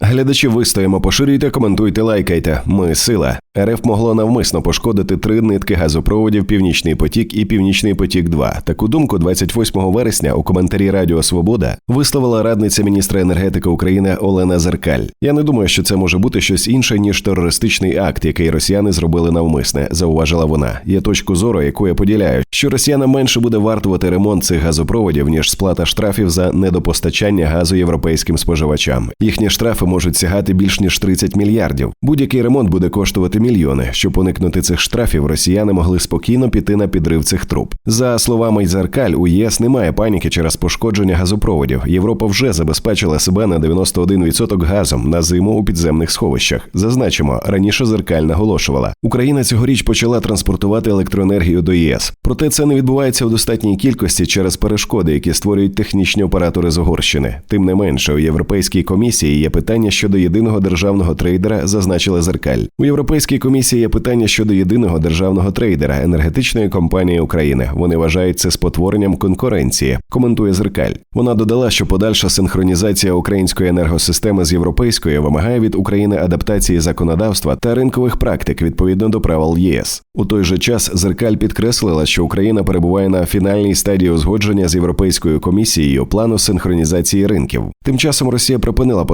Глядачі вистоїмо, поширюйте, коментуйте, лайкайте. Ми сила. РФ могло навмисно пошкодити три нитки газопроводів Північний потік і Північний потік. 2 таку думку 28 вересня у коментарі Радіо Свобода висловила радниця міністра енергетики України Олена Зеркаль. Я не думаю, що це може бути щось інше ніж терористичний акт, який росіяни зробили навмисне. Зауважила вона. Є точку зору, яку я поділяю, що росіянам менше буде вартувати ремонт цих газопроводів ніж сплата штрафів за недопостачання газу європейським споживачам. Їхні штрафи можуть сягати більш ніж 30 мільярдів. Будь-який ремонт буде коштувати мільйони. Щоб уникнути цих штрафів, росіяни могли спокійно піти на підрив цих труб. За словами Зеркаль, у ЄС немає паніки через пошкодження газопроводів. Європа вже забезпечила себе на 91% газом на зиму у підземних сховищах. Зазначимо, раніше зеркаль наголошувала, Україна цьогоріч почала транспортувати електроенергію до ЄС. Проте це не відбувається у достатній кількості через перешкоди, які створюють технічні оператори з Угорщини. Тим не менше, у європейській комісії є питання щодо єдиного державного трейдера, зазначила зеркаль. У європейській комісії є питання щодо єдиного державного трейдера енергетичної компанії України. Вони вважають це спотворенням конкуренції. Коментує зеркаль. Вона додала, що подальша синхронізація української енергосистеми з європейською вимагає від України адаптації законодавства та ринкових практик відповідно до правил ЄС. У той же час зеркаль підкреслила, що Україна перебуває на фінальній стадії узгодження з європейською комісією плану синхронізації ринків. Тим часом Росія припинила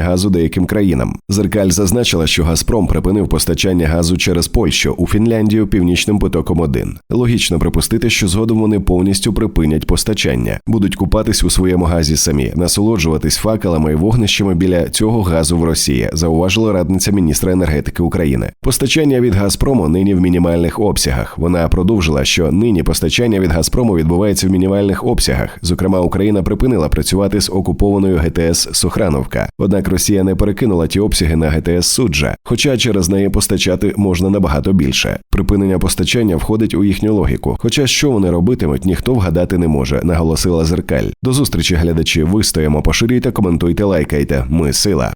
постачання газу деяким країнам. Зеркаль зазначила, що Газпром припинив постачання газу через Польщу у Фінляндію північним потоком 1 Логічно припустити, що згодом вони повністю припинять постачання, будуть купатись у своєму газі самі, насолоджуватись факелами і вогнищами біля цього газу в Росії, зауважила радниця міністра енергетики України. Постачання від Газпрому нині в мінімальних обсягах. Вона продовжила, що нині постачання від Газпрому відбувається в мінімальних обсягах. Зокрема, Україна припинила працювати з окупованою ГТС Сухрановка. Однак Росія не перекинула ті обсяги на ГТС Суджа, хоча через неї постачати можна набагато більше. Припинення постачання входить у їхню логіку. Хоча що вони робитимуть, ніхто вгадати не може, наголосила зеркаль. До зустрічі, глядачі. Вистоїмо, поширюйте, коментуйте, лайкайте. Ми сила.